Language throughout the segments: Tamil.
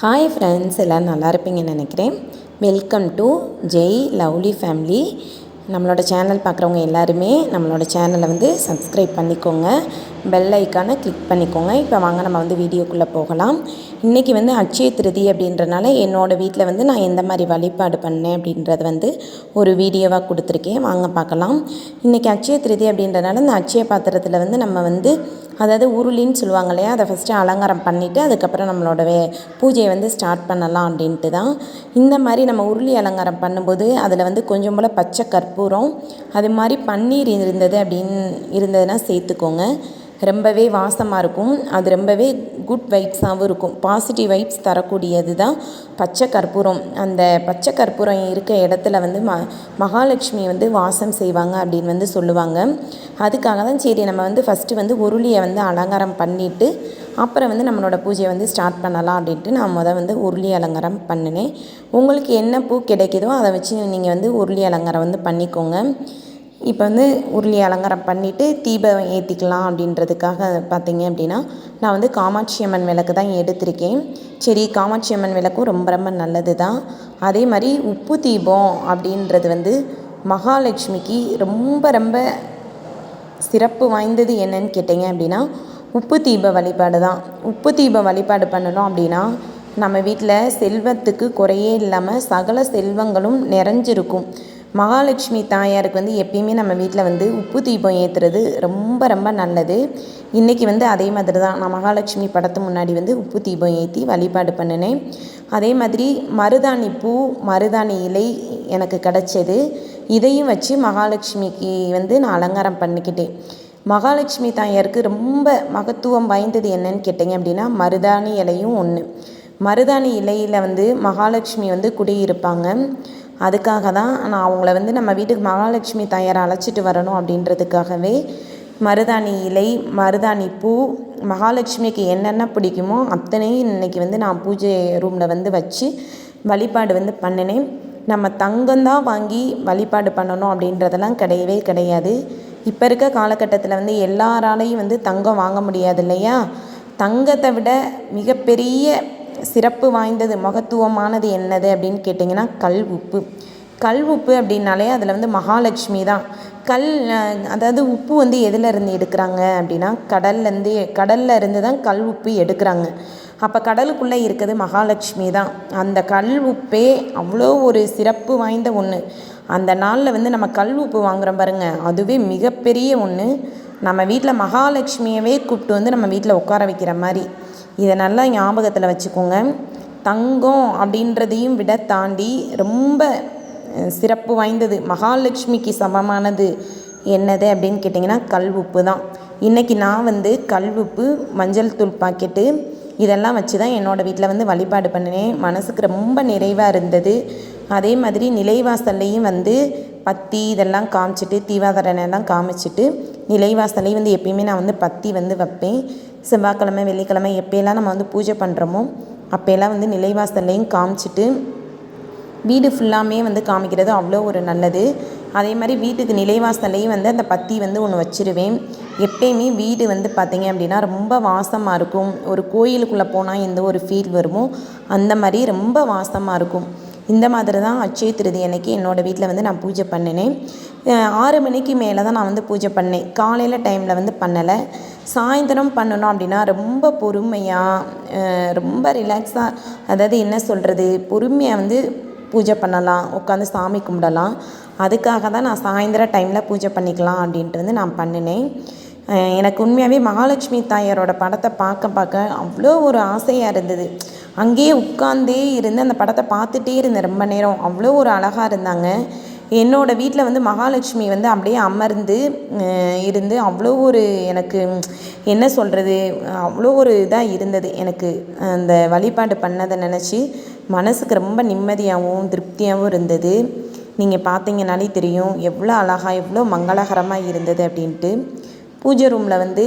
ஹாய் ஃப்ரெண்ட்ஸ் எல்லோரும் நல்லா இருப்பீங்கன்னு நினைக்கிறேன். Welcome to Jai lovely family நம்மளோட சேனல் பார்க்குறவங்க எல்லாருமே நம்மளோட சேனலை வந்து சப்ஸ்கிரைப் பண்ணிக்கோங்க. பெல் ஐக்கானை கிளிக் பண்ணிக்கோங்க. இப்போ வாங்க நம்ம வந்து வீடியோக்குள்ளே போகலாம். இன்றைக்கி வந்து அச்சய திருதி அப்படின்றனால என்னோடய வீட்டில் வந்து நான் எந்த மாதிரி வழிபாடு பண்ணேன் அப்படின்றது வந்து ஒரு வீடியோவாக கொடுத்துருக்கேன். வாங்க பார்க்கலாம். இன்றைக்கி அச்சய திருதி அப்படின்றனால இந்த அச்சய பாத்திரத்தில் வந்து நம்ம வந்து அதாவது உருளின்னு சொல்லுவாங்க இல்லையா? அதை ஃபஸ்ட்டு அலங்காரம் பண்ணிவிட்டு அதுக்கப்புறம் நம்மளோட வே பூஜையை வந்து ஸ்டார்ட் பண்ணலாம் அப்படின்ட்டு தான். இந்த மாதிரி நம்ம உருளி அலங்காரம் பண்ணும்போது அதில் வந்து கொஞ்சம் போல் பச்சை கற்பூரம் அது மாதிரி பன்னீர் இருந்தது அப்படின்னு இருந்ததுன்னா சேர்த்துக்கோங்க. ரொம்பவே வாசமாக இருக்கும். அது ரொம்பவே குட் வைப்ஸாகவும் இருக்கும். பாசிட்டிவ் வைப்ஸ் தரக்கூடியது தான் பச்சை கற்பூரம். அந்த பச்சை கற்பூரம் இருக்க இடத்துல வந்து ம மகாலட்சுமி வந்து வாசம் செய்வாங்க அப்படின்னு வந்து சொல்லுவாங்க. அதுக்காக தான் சரி நம்ம வந்து ஃபஸ்ட்டு வந்து உருளியை வந்து அலங்காரம் பண்ணிவிட்டு அப்புறம் வந்து நம்மளோட பூஜையை வந்து ஸ்டார்ட் பண்ணலாம் அப்படின்ட்டு நான் முதல் வந்து உருளி அலங்காரம் பண்ணினேன். உங்களுக்கு என்ன பூ கிடைக்குதோ அதை வச்சு நீங்கள் வந்து உருளி அலங்காரம் வந்து பண்ணிக்கோங்க. இப்போ வந்து உருளி அலங்காரம் பண்ணிவிட்டு தீபம் ஏற்றிக்கலாம் அப்படின்றதுக்காக பார்த்தீங்க அப்படின்னா நான் வந்து காமாட்சி அம்மன் விளக்கு தான் எடுத்திருக்கேன். சரி காமாட்சி அம்மன் விளக்கும் ரொம்ப ரொம்ப நல்லது தான். அதே மாதிரி உப்பு தீபம் அப்படின்றது வந்து மகாலட்சுமிக்கு ரொம்ப ரொம்ப சிறப்பு வாய்ந்தது என்னன்னு கேட்டிங்க அப்படின்னா உப்பு தீப வழிபாடு தான். உப்பு தீப வழிபாடு பண்ணணும் அப்படின்னா நம்ம வீட்டில் செல்வத்துக்கு குறையே இல்லாமல் சகல செல்வங்களும் நிறைஞ்சிருக்கும். மகாலட்சுமி தாயாருக்கு வந்து எப்பயுமே நம்ம வீட்டில் வந்து உப்பு தீபம் ஏற்றுறது ரொம்ப ரொம்ப நல்லது. இன்றைக்கி வந்து அதே மாதிரி தான். நான் மகாலட்சுமி படத்து முன்னாடி வந்து உப்பு தீபம் ஏற்றி வழிபாடு பண்ணினேன். அதே மாதிரி மருதாணி பூ மருதாணி இலை எனக்கு கிடச்சது. இதையும் வச்சு மகாலட்சுமிக்கு வந்து நான் அலங்காரம் பண்ணிக்கிட்டேன். மகாலட்சுமி தாயாருக்கு ரொம்ப மகத்துவம் வாய்ந்தது என்னன்னு கேட்டிங்க அப்படின்னா மருதாணி இலையும் ஒன்று மருதாணி இலையில் வந்து மகாலட்சுமி வந்து குடியிருப்பாங்க. அதுக்காக தான் நான் அவங்கள வந்து நம்ம வீட்டுக்கு மகாலட்சுமி தாயாரை அழைச்சிட்டு வரணும் அப்படின்றதுக்காகவே மருதாணி இலை மருதாணி பூ மகாலட்சுமிக்கு என்னென்ன பிடிக்குமோ அத்தனையும் இன்றைக்கி வந்து நான் பூஜை ரூமில் வந்து வச்சு வழிபாடு வந்து பண்ணினேன். நம்ம தங்கம்தான் வாங்கி வழிபாடு பண்ணணும் அப்படின்றதெல்லாம் கிடையவே கிடையாது. இப்போ இருக்க காலகட்டத்தில் வந்து எல்லாராலையும் வந்து தங்கம் வாங்க முடியாது இல்லையா? தங்கத்தை விட மிகப்பெரிய சிறப்பு வாய்ந்தது மகத்துவமானது என்னது அப்படின்னு கேட்டிங்கன்னா கல் உப்பு. கல் உப்பு அப்படின்னாலே அதில் வந்து மகாலட்சுமி தான். கல் அதாவது உப்பு வந்து எதில் இருந்து எடுக்கிறாங்க அப்படின்னா கடல்லேருந்து கடலில் இருந்து தான் கல் உப்பு எடுக்கிறாங்க. அப்போ கடலுக்குள்ளே இருக்கிறது மகாலட்சுமி தான். அந்த கல் உப்பே அவ்வளோ ஒரு சிறப்பு வாய்ந்த ஒன்று அந்த நாளில் வந்து நம்ம கல் உப்பு வாங்குகிறோம் பாருங்கள் அதுவே மிகப்பெரிய ஒன்று நம்ம வீட்டில் மகாலட்சுமியவே கூப்பிட்டு வந்து நம்ம வீட்டில் உட்கார வைக்கிற மாதிரி. இதை நல்லா ஞாபகத்தில் வச்சுக்கோங்க. தங்கம் அப்படின்றதையும் விட தாண்டி ரொம்ப சிறப்பு வாய்ந்தது. மகாலட்சுமிக்கு சமமானது என்னது அப்படின்னு கேட்டிங்கன்னா கல் உப்பு தான். இன்றைக்கி நான் வந்து கல் உப்பு மஞ்சள் தூள் பாக்கெட்டு இதெல்லாம் வச்சு தான் என்னோடய வீட்டில் வந்து வழிபாடு பண்ணினேன். மனசுக்கு ரொம்ப நிறைவாக இருந்தது. அதே மாதிரி நிலைவாசல்லையும் வந்து பத்தி இதெல்லாம் காமிச்சிட்டு தீவாதாரனெல்லாம் காமிச்சிட்டு நிலைவாசல்லையும் வந்து எப்பயுமே நான் வந்து பத்தி வந்து வைப்பேன். செவ்வாய்க்கிழமை வெள்ளிக்கிழமை எப்போயெல்லாம் நம்ம வந்து பூஜை பண்ணுறோமோ அப்போயெல்லாம் வந்து நிலைவாசல்லையும் காமிச்சிட்டு வீடு ஃபுல்லாமே வந்து காமிக்கிறது அவ்வளோ ஒரு நல்லது. அதே மாதிரி வீட்டுக்கு நிலைவாசலையும் வந்து அந்த பத்தி வந்து ஒன்று வச்சுருவேன். எப்பயுமே வீடு வந்து பார்த்திங்க அப்படின்னா ரொம்ப வாசமாக இருக்கும். ஒரு கோயிலுக்குள்ளே போனால் எந்த ஒரு ஃபீல் வருமோ அந்த மாதிரி ரொம்ப வாசமாக இருக்கும். இந்த மாதிரி தான் அச்சய திருதி அன்னைக்கு என்னோடய வீட்டில் வந்து நான் பூஜை பண்ணினேன். ஆறு மணிக்கு மேலே தான் நான் வந்து பூஜை பண்ணேன். காலையில் டைமில் வந்து பண்ணலை. சாயந்தரம் பண்ணணும் அப்படின்னா ரொம்ப பொறுமையாக ரொம்ப ரிலாக்ஸாக அதாவது என்ன சொல்கிறது பொறுமையாக வந்து பூஜை பண்ணலாம். உட்காந்து சாமி கும்பிடலாம். அதுக்காக தான் நான் சாயந்தர டைமில் பூஜை பண்ணிக்கலாம் அப்படின்ட்டு வந்து நான் பண்ணினேன். எனக்கு உண்மையாகவே மகாலட்சுமி தாயாரோட படத்தை பார்க்க பார்க்க அவ்வளோ ஒரு ஆசையாக இருந்தது. அங்கேயே உட்காந்தே இருந்து அந்த படத்தை பார்த்துட்டே இருந்தேன் ரொம்ப நேரம். அவ்வளோ ஒரு அழகாக இருந்தாங்க. என்னோடய வீட்டில் வந்து மகாலட்சுமி வந்து அப்படியே அமர்ந்து இருந்து அவ்வளோ ஒரு எனக்கு என்ன சொல்கிறது அவ்வளோ ஒரு இதாக இருந்தது. எனக்கு அந்த வழிபாடு பண்ணதை நினச்சி மனசுக்கு ரொம்ப நிம்மதியாகவும் திருப்தியாகவும் இருந்தது. நீங்கள் பார்த்தீங்கனாலே தெரியும் எவ்வளோ அழகாக எவ்வளோ மங்களகரமாக இருந்தது அப்படின்ட்டு. பூஜை ரூமில் வந்து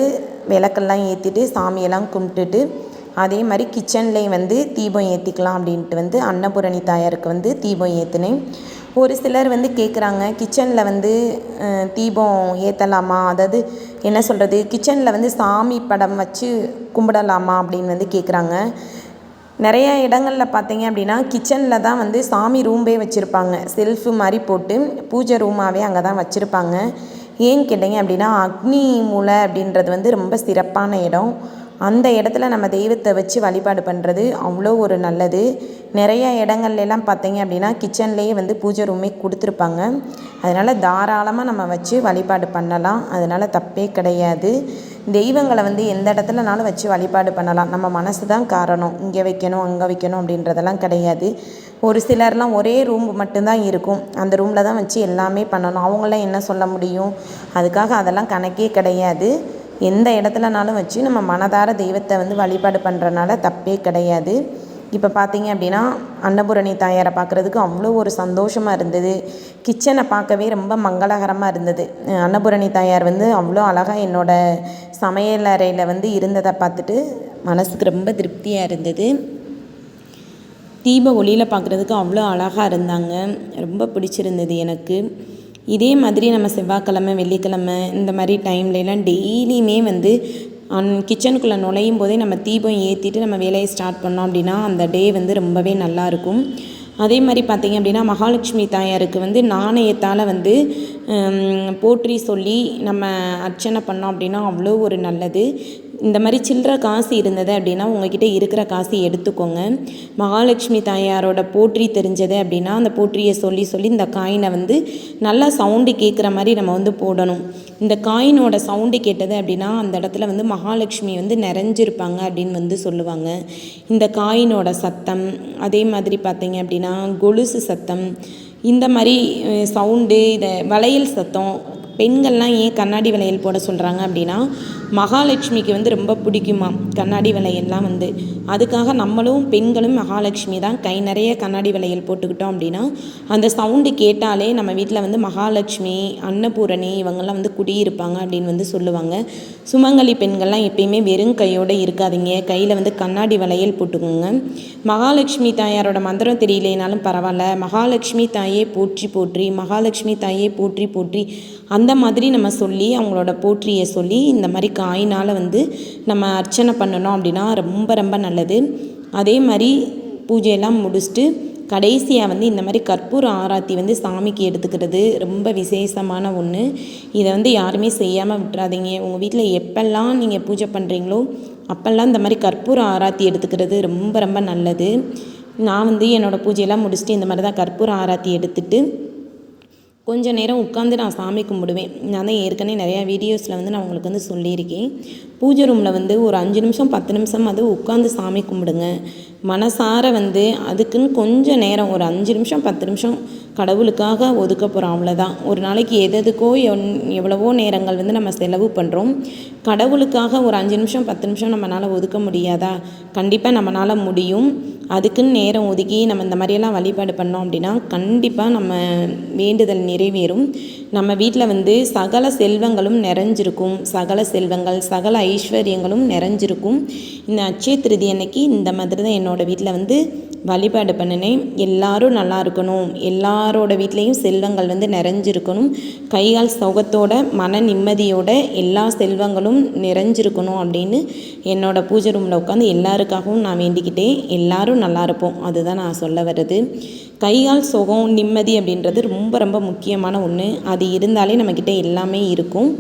விளக்கெல்லாம் ஏற்றிட்டு சாமியெல்லாம் கும்பிட்டுட்டு அதே மாதிரி கிச்சன்லேயும் வந்து தீபம் ஏற்றிக்கலாம் அப்படின்ட்டு வந்து அன்னபூரணி தாயாருக்கு வந்து தீபம் ஏற்றினேன் ஒரு சிலர் வந்து கேட்குறாங்க கிச்சனில் வந்து தீபம் ஏற்றலாமா அதாவது என்ன சொல்கிறது கிச்சனில் வந்து சாமி படம் வச்சு கும்பிடலாமா? அப்படின்னு வந்து கேட்குறாங்க நிறைய இடங்களில் பார்த்தீங்க அப்படின்னா கிச்சனில் தான் வந்து சாமி ரூம்பே வச்சுருப்பாங்க. செல்ஃபு மாதிரி போட்டு பூஜை ரூமாகவே அங்கே தான் வச்சுருப்பாங்க. ஏன்னு கேட்டிங்க அப்படின்னா அக்னி மூலை அப்படின்றது வந்து ரொம்ப சிறப்பான இடம். அந்த இடத்துல நம்ம தெய்வத்தை வச்சு வழிபாடு பண்ணுறது அவ்வளோ ஒரு நல்லது. நிறைய இடங்கள்லாம் பார்த்தீங்க அப்படின்னா கிச்சன்லேயே வந்து பூஜை ரூமே கொடுத்துருப்பாங்க. அதனால் தாராளமாக நம்ம வச்சு வழிபாடு பண்ணலாம். அதனால் தப்பே கிடையாது. தெய்வங்களை வந்து எந்த இடத்துலனாலும் வச்சு வழிபாடு பண்ணலாம். நம்ம மனசு தான் காரணம். இங்கே வைக்கணும் அங்கே வைக்கணும் அப்படின்றதெல்லாம் கிடையாது. ஒரு சிலர்லாம் ஒரே ரூம் மட்டும்தான் இருக்கும். அந்த ரூமில் தான் வச்சு எல்லாமே பண்ணணும். அவங்களாம் என்ன சொல்ல முடியும்? அதுக்காக அதெல்லாம் கணக்கே கிடையாது. எந்த இடத்துலனாலும் வச்சு நம்ம மனதார தெய்வத்தை வந்து வழிபாடு பண்ணுறனால தப்பே கிடையாது. இப்போ பார்த்தீங்க அப்படின்னா அன்னபூரணி தாயாரை பார்க்குறதுக்கு அவ்வளோ ஒரு சந்தோஷமாக இருந்தது. கிச்சனை பார்க்கவே ரொம்ப மங்களகரமாக இருந்தது. அன்னபூரணி தாயார் வந்து அவ்வளோ அழகாக என்னோடய சமையல் அறையில் வந்து இருந்ததை பார்த்துட்டு மனசுக்கு ரொம்ப திருப்தியாக இருந்தது. தீப ஒளியில் பார்க்குறதுக்கு அவ்வளோ அழகாக இருந்தாங்க. ரொம்ப பிடிச்சிருந்தது எனக்கு. இதே மாதிரி நம்ம செவ்வாய்க்கிழமை வெள்ளிக்கிழமை இந்த மாதிரி டைம்லலாம் டெய்லியுமே வந்து அன் கிச்சனுக்குள்ளே நுழையும் போதே நம்ம தீபம் ஏற்றிட்டு நம்ம வேலையை ஸ்டார்ட் பண்ணோம் அப்படின்னா அந்த டே வந்து ரொம்பவே நல்லாயிருக்கும் அதே மாதிரி பார்த்திங்க அப்படின்னா மகாலட்சுமி தாயாருக்கு வந்து நாணயத்தால் வந்து போற்றி சொல்லி நம்ம அர்ச்சனை பண்ணோம் அப்படின்னா அவ்வளோ ஒரு நல்லது. இந்த மாதிரி சில்லற காசு இருந்தது அப்படின்னா உங்ககிட்ட இருக்கிற காசு எடுத்துக்கோங்க. மகாலட்சுமி தாயாரோட போற்றி தெரிஞ்சது அப்படின்னா அந்த போற்றியை சொல்லி சொல்லி இந்த காயினை வந்து நல்லா சவுண்டு கேட்குற மாதிரி நம்ம வந்து போடணும். இந்த காயினோட சவுண்டு கேட்டது அப்படின்னா அந்த இடத்துல வந்து மகாலட்சுமி வந்து நிறைஞ்சிருப்பாங்க அப்படின்னு வந்து சொல்லுவாங்க. இந்த காயினோட சத்தம் அதே மாதிரி பார்த்தீங்க அப்படின்னா கொலுசு சத்தம் இந்த மாதிரி சவுண்டு இதை வளையல் சத்தம் பெண்கள்லாம் ஏன் கண்ணாடி வளையல் போட சொல்கிறாங்க அப்படின்னா மகாலட்சுமிக்கு வந்து ரொம்ப பிடிக்குமா? கண்ணாடி வளையல்லாம் வந்து. அதுக்காக நம்மளும் பெண்களும் மகாலட்சுமி தான் கை நிறைய கண்ணாடி வளையல் போட்டுக்கிட்டோம் அப்படின்னா அந்த சவுண்டு கேட்டாலே நம்ம வீட்டில் வந்து மகாலட்சுமி அன்னபூரணி இவங்கெல்லாம் வந்து குடியிருப்பாங்க அப்படின்னு வந்து சொல்லுவாங்க. சுமங்கலி பெண்கள்லாம் எப்பயுமே வெறும் கையோடு இருக்காதிங்க. கையில் வந்து கண்ணாடி வளையல் போட்டுக்கோங்க. மகாலட்சுமி தாயாரோட மந்திரம் தெரியலேனாலும் பரவாயில்ல. மகாலட்சுமி தாயே போற்றி போற்றி மகாலட்சுமி தாயே போற்றி போற்றி அந்த மாதிரி நம்ம சொல்லி அவங்களோட போற்றியை சொல்லி இந்த மாதிரி காயினால் வந்து நம்ம அர்ச்சனை பண்ணணும் அப்படின்னா ரொம்ப ரொம்ப நல்லது. அதே மாதிரி பூஜையெல்லாம் முடிச்சுட்டு கடைசியாக வந்து இந்த மாதிரி கற்பூர ஆராத்தி வந்து சாமிக்கு எடுத்துக்கிறது ரொம்ப விசேஷமான ஒன்று இதை வந்து யாருமே செய்யாமல் விட்டுறாதீங்க. உங்கள் வீட்டில் எப்பெல்லாம் நீங்கள் பூஜை பண்ணுறீங்களோ அப்போல்லாம் இந்த மாதிரி கற்பூர ஆராத்தி எடுத்துக்கிறது ரொம்ப ரொம்ப நல்லது. நான் வந்து என்னோடய பூஜையெல்லாம் முடிச்சுட்டு இந்த மாதிரி தான் கற்பூர ஆராத்தி எடுத்துகிட்டு கொஞ்சம் நேரம் உட்காந்து நான் சாமி கும்பிடுவேன். நான் தான் ஏற்கனவே நிறையா வீடியோஸில் வந்து நான் உங்களுக்கு வந்து சொல்லியிருக்கேன். பூஜை ரூமில் வந்து ஒரு அஞ்சு நிமிஷம் பத்து நிமிஷம் அது உட்காந்து சாமி கும்பிடுங்க. மனசார வந்து அதுக்குன்னு கொஞ்சம் நேரம் ஒரு அஞ்சு நிமிஷம் பத்து நிமிஷம் கடவுளுக்காக ஒதுக்க போகிறோம் அவ்வளோதான் ஒரு நாளைக்கு எது எதுக்கோ எவ்வளவோ நேரங்கள் வந்து நம்ம செலவு பண்ணுறோம் கடவுளுக்காக ஒரு அஞ்சு நிமிஷம் பத்து நிமிஷம் நம்மளால் ஒதுக்க முடியாதா? கண்டிப்பாக நம்மளால் முடியும். அதுக்குன்னு நேரம் ஒதுக்கி நம்ம இந்த மாதிரியெல்லாம் வழிபாடு பண்ணோம் அப்படின்னா கண்டிப்பாக நம்ம வேண்டுதல் நிறைவேறும். நம்ம வீட்டில் வந்து சகல செல்வங்களும் நிறைஞ்சிருக்கும். சகல செல்வங்கள் சகல ஐஸ்வர்யங்களும் நிறைஞ்சிருக்கும். இந்த அச்சய திருதி அன்னைக்கு இந்த மாதிரி தான் என்னோடய வீட்டில் வந்து வழிபாடு பண்ணினேன். எல்லாரும் நல்லா இருக்கணும். எல்லாரோட வீட்லேயும் செல்வங்கள் வந்து நிறைஞ்சிருக்கணும். கைகால் சுகத்தோட மன நிம்மதியோட எல்லா செல்வங்களும் நிறைஞ்சிருக்கணும் அப்படின்னு என்னோடய பூஜை ரூமில் உட்காந்து எல்லாருக்காகவும் நான் வேண்டிக்கிட்டேன். எல்லாரும் நல்லா இருப்போம். அதுதான் நான் சொல்ல வர்றது. கைகால் சுகம் நிம்மதி அப்படின்றது ரொம்ப ரொம்ப முக்கியமான ஒன்று அது இருந்தாலே நம்மக்கிட்ட எல்லாமே இருக்கும்.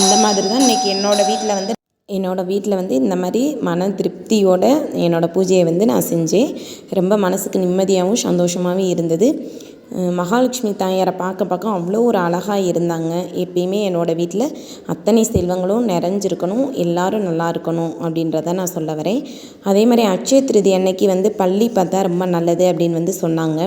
இந்த மாதிரி தான் இன்றைக்கி என்னோடய வீட்டில் வந்து என்னோடய வீட்டில் வந்து இந்த மாதிரி மன திருப்தியோடு என்னோடய பூஜையை வந்து நான் செஞ்சேன். ரொம்ப மனதுக்கு நிம்மதியாகவும் சந்தோஷமாகவும் இருந்தது. மகாலட்சுமி தாயாரை பார்க்க பார்க்க அவ்வளோ ஒரு அழகாக இருந்தாங்க. எப்பயுமே என்னோடய வீட்டில் அத்தனை செல்வங்களும் நிறைஞ்சிருக்கணும் எல்லோரும் நல்லா இருக்கணும் அப்படின்றத நான் சொல்ல வரேன். அதே மாதிரி அட்சய திருதி அன்னைக்கு வந்து பள்ளி பார்த்தா ரொம்ப நல்லது அப்படின்னு வந்து சொன்னாங்க.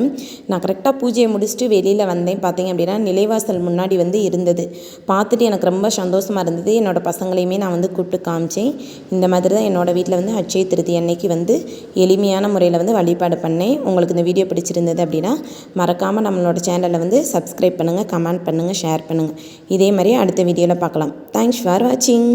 நான் கரெக்டாக பூஜையை முடிச்சுட்டு வெளியில் வந்தேன். பார்த்தீங்க அப்படின்னா நிலைவாசல் முன்னாடி வந்து இருந்தது. பார்த்துட்டு எனக்கு ரொம்ப சந்தோஷமாக இருந்தது. என்னோடய பசங்களையுமே நான் வந்து கூப்பிட்டு காமிச்சேன். இந்த மாதிரி தான் என்னோடய வீட்டில் வந்து அட்சய திருதி அன்னைக்கு வந்து எளிமையான முறையில் வந்து வழிபாடு பண்ணேன். உங்களுக்கு இந்த வீடியோ பிடிச்சிருந்தது அப்படின்னா மறக்காமல் மறக்காமல் நம்மளோட சேனலை வந்து சப்ஸ்கிரைப் பண்ணுங்கள் கமெண்ட் பண்ணுங்கள் ஷேர் பண்ணுங்கள் இதே மாதிரி அடுத்த வீடியோவில் பார்க்கலாம். தேங்க்ஸ் ஃபார் வாட்சிங்